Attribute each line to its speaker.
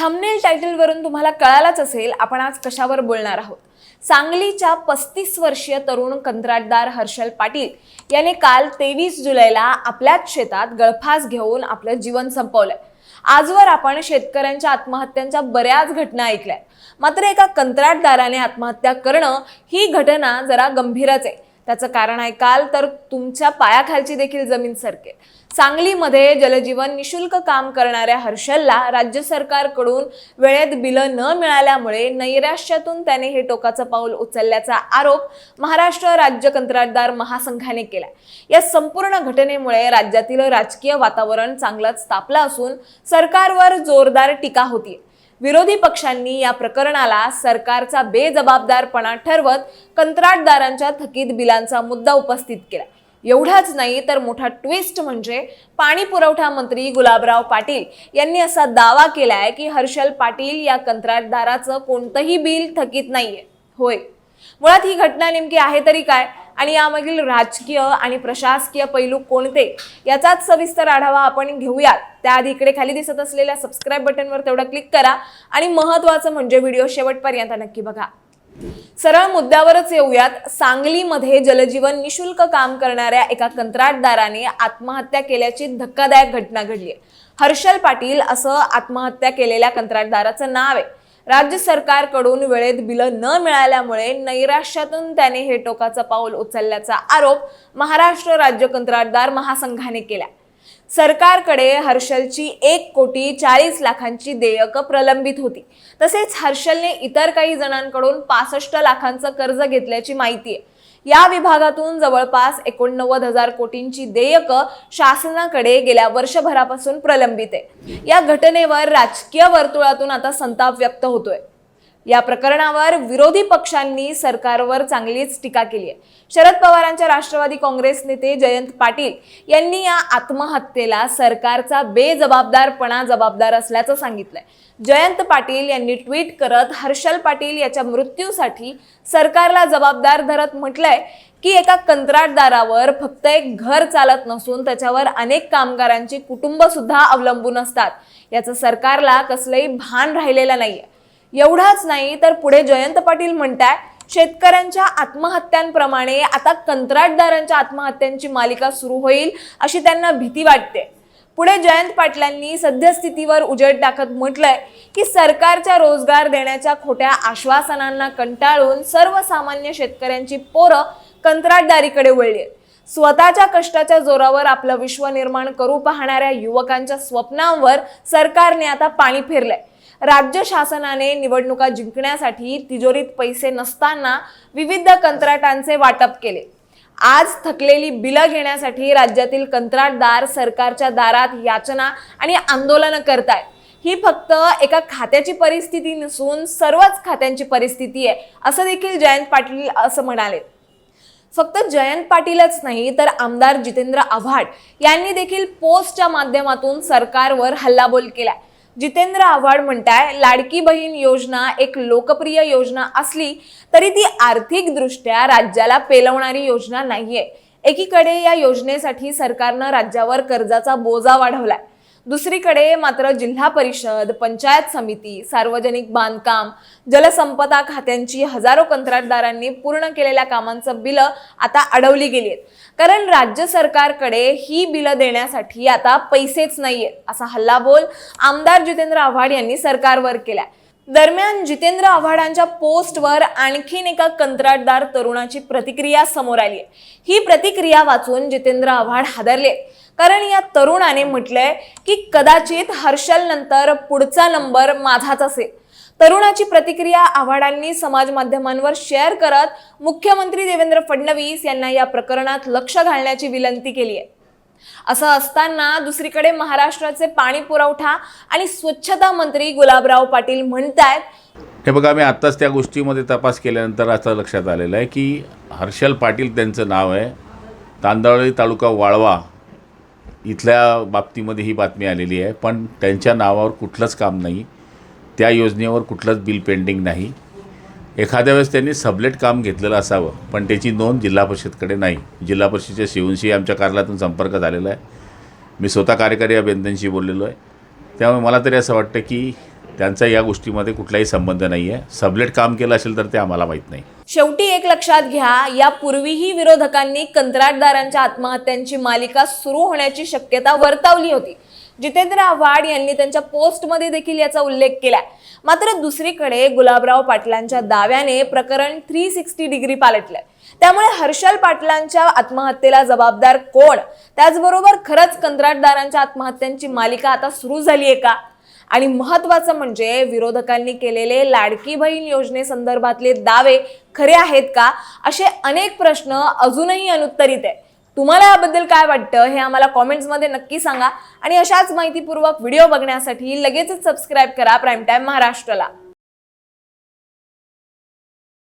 Speaker 1: Thumbnail टायटलवरून तुम्हाला कळालाच असेल आपण आज कशावर बोलणार आहोत. सांगलीच्या पस्तीस वर्षीय तरुण कंत्राटदार हर्षल पाटील याने काल तेवीस जुलैला आपल्याच शेतात गळफास घेऊन आपलं जीवन संपवलंय. आजवर आपण शेतकऱ्यांच्या आत्महत्यांच्या बऱ्याच घटना ऐकल्या मात्र एका कंत्राटदाराने आत्महत्या करणं ही घटना जरा गंभीरच आहे. त्याचं कारण आहे काल तर तुमच्या पायाखालची देखील जमीन सरकेल. सांगलीमध्ये जलजीवन निशुल्क काम करणाऱ्या हर्षलला राज्य सरकारकडून वेळेत बिलं न मिळाल्यामुळे नैराश्यातून त्याने हे टोकाचं पाऊल उचलल्याचा आरोप महाराष्ट्र राज्य कंत्राटदार महासंघाने केला या संपूर्ण घटनेमुळे राज्यातील राजकीय वातावरण चांगलंच तापलं असून सरकारवर जोरदार टीका होती विरोधी पक्षांनी या प्रकरणाला सरकारचा बेजबाबदारपणा ठरवत कंत्राटदारांच्या थकीत बिलांचा मुद्दा उपस्थित केला. एवढाच नाही तर मोठा ट्विस्ट म्हणजे पाणी पुरवठा मंत्री गुलाबराव पाटील यांनी असा दावा केलाय की हर्षल पाटील या कंत्राटदाराचं कोणतंही बिल थकीत नाहीये. होय. मुळात ही घटना नेमकी आहे तरी काय? आणि यामागील राजकीय आणि प्रशासकीय पैलू कोणते? याचाच सविस्तर आढावा आपण घेऊयात. त्याआधी इकडे खाली दिसत असलेल्या सबस्क्राईब बटनवर तेवढं क्लिक करा. आणि महत्वाचं म्हणजे व्हिडिओ शेवटपर्यंत नक्की बघा. सरळ मुद्द्यावरच येऊयात. सांगलीमध्ये जलजीवन निशुल्क काम करणाऱ्या एका कंत्राटदाराने आत्महत्या केल्याची धक्कादायक घटना घडली आहे हर्षल पाटील असं आत्महत्या केलेल्या कंत्राटदाराचं नाव आहे. राज्य सरकारकडून वेळेत बिलं न मिळाल्यामुळे नैराश्यातून त्याने हे टोकाचं पाऊल उचलल्याचा आरोप महाराष्ट्र राज्य कंत्राटदार महासंघाने केला. सरकारकडे हर्षलची एक कोटी चाळीस लाखांची देयकं प्रलंबित होती. तसेच हर्षलने इतर काही जणांकडून पासष्ट लाखांचं कर्ज घेतल्याची माहिती आहे. या विभागातून जवळपास एकोणनव्वद हजार कोटींची देयकं शासनाकडे गेल्या वर्षभरापासून प्रलंबित आहे. या घटनेवर राजकीय वर्तुळातून आता संताप व्यक्त होतोय. या प्रकरणावर विरोधी पक्षांनी सरकारवर चांगलीच टीका केली आहे. शरद पवारांच्या राष्ट्रवादी काँग्रेस नेते जयंत पाटील यांनी या आत्महत्येला सरकारचा बेजबाबदारपणा जबाबदार असल्याचं सांगितलंय. जयंत पाटील यांनी ट्विट करत हर्षल पाटील याच्या मृत्यूसाठी सरकारला जबाबदार धरत म्हटलंय की एका कंत्राटदारावर फक्त एक घर चालत नसून त्याच्यावर अनेक कामगारांची कुटुंब सुद्धा अवलंबून असतात. याचं सरकारला कसलंही भान राहिलेलं नाहीये. एवढाच नाही तर पुढे जयंत पाटील म्हणताय शेतकऱ्यांच्या आत्महत्यांप्रमाणे आता कंत्राटदारांच्या आत्महत्यांची मालिका सुरू होईल अशी त्यांना भीती वाटते पुढे जयंत पाटलांनी सद्यस्थितीवर उजेड टाकत म्हटलंय की सरकारच्या रोजगार देण्याच्या खोट्या आश्वासनांना कंटाळून सर्वसामान्य शेतकऱ्यांची पोरं कंत्राटदारीकडे वळली आहेत. स्वतःच्या कष्टाच्या जोरावर आपलं विश्व निर्माण करू पाहणाऱ्या युवकांच्या स्वप्नांवर सरकारने आता पाणी फिरलंय राज्य शासनाने निवडणुका जिंकण्यासाठी तिजोरीत पैसे नसताना विविध कंत्राटांचे वाटप केले. आज थकलेली बिलं घेण्यासाठी राज्यातील कंत्राटदार सरकारच्या दारात याचना आणि आंदोलनं करतायत ही फक्त एका खात्याची परिस्थिती नसून सर्वच खात्यांची परिस्थिती आहे असं देखील जयंत पाटील असं म्हणाले. फक्त जयंत पाटीलच नाही तर आमदार जितेंद्र आव्हाड यांनी देखील पोस्टच्या माध्यमातून सरकारवर हल्लाबोल केलाय. जितेंद्र आव्हाड म्हणताय लाडकी बहीण योजना एक लोकप्रिय योजना असली तरी ती आर्थिकदृष्ट्या राज्याला पेलवणारी योजना नाहीये. एकीकडे या योजनेसाठी सरकारनं राज्यावर कर्जाचा बोजा वाढवलाय. दुसरीकडे मात्र जिल्हा परिषद पंचायत समिती सार्वजनिक बांधकाम जलसंपदा खात्यांची हजारो कंत्राटदारांनी पूर्ण केलेल्या कामांचं बिलं आता अडवली गेली आहेत कारण राज्य सरकारकडे ही बिलं देण्यासाठी आता पैसेच नाहीयेत असा हल्लाबोल आमदार जितेंद्र आव्हाड यांनी सरकारवर केलाय. दरम्यान जितेंद्र आव्हाडांच्या पोस्टवर आणखीन एका कंत्राटदार तरुणाची प्रतिक्रिया समोर आली आहे ही प्रतिक्रिया वाचून जितेंद्र आव्हाड हादरले कारण या तरुणाने म्हटलंय की कदाचित हर्षल नंतर पुढचा नंबर माझाच असेल. तरुणाची प्रतिक्रिया आव्हाडांनी समाज माध्यमांवर शेअर करत मुख्यमंत्री देवेंद्र फडणवीस यांना या प्रकरणात लक्ष घालण्याची विनंती केली आहे. असं असताना दुसरीकडे महाराष्ट्राचे पाणी पुरवठा आणि स्वच्छता मंत्री गुलाबराव पाटील म्हणतायत
Speaker 2: हे बघा मी आत्ताच त्या गोष्टीमध्ये तपास केल्यानंतर असं लक्षात आलेलं आहे की हर्षल पाटील त्यांचं नाव आहे. तांदळी तालुका वाळवा इथल्या बाबतीमध्ये ही बातमी आलेली आहे पण त्यांच्या नावावर कुठलंच काम नाही. त्या योजनेवर कुठलंच बिल पेंडिंग नाही. एखाद्या वेळेस त्यांनी सबलेट काम घेतलेलं असावं पण त्याची नोंद जिल्हा परिषदकडे नाही. जिल्हा परिषदेच्या शिवनशी आमच्या कार्यालयातून संपर्क झालेला आहे. मी स्वतः कार्यकारी अभियंत्यांशी बोललेलो आहे. त्यामुळे मला तरी असं वाटतं की त्यांचा या गोष्टीमध्ये कुठलाही संबंध नाही आहे सबलेट काम केलं असेल तर ते आम्हाला माहीत नाही.
Speaker 1: शेवटी एक लक्षात घ्या यापूर्वीही विरोधकांनी कंत्राटदारांच्या आत्महत्यांची मालिका सुरू होण्याची शक्यता वर्तवली होती. जितेंद्र आव्हाड यांनी त्यांच्या पोस्टमध्ये देखील याचा उल्लेख केलाय. मात्र दुसरीकडे गुलाबराव पाटलांच्या दाव्याने प्रकरण थ्री सिक्स्टी डिग्री पालटलंय. त्यामुळे हर्षल पाटलांच्या आत्महत्येला जबाबदार कोण? त्याचबरोबर खरंच कंत्राटदारांच्या आत्महत्यांची मालिका आता सुरू झाली आहे का? आणि महत्वाचं म्हणजे विरोधकांनी केलेले लाडकी बहीण योजनेसंदर्भातले दावे खरे आहेत का? असे अनेक प्रश्न अजूनही अनुत्तरित आहे. तुम्हाला याबद्दल काय वाटतं हे आम्हाला कॉमेंट्समध्ये नक्की सांगा. आणि अशाच माहितीपूर्वक व्हिडिओ बघण्यासाठी लगेचच सबस्क्राईब करा प्राईम टाईम महाराष्ट्राला.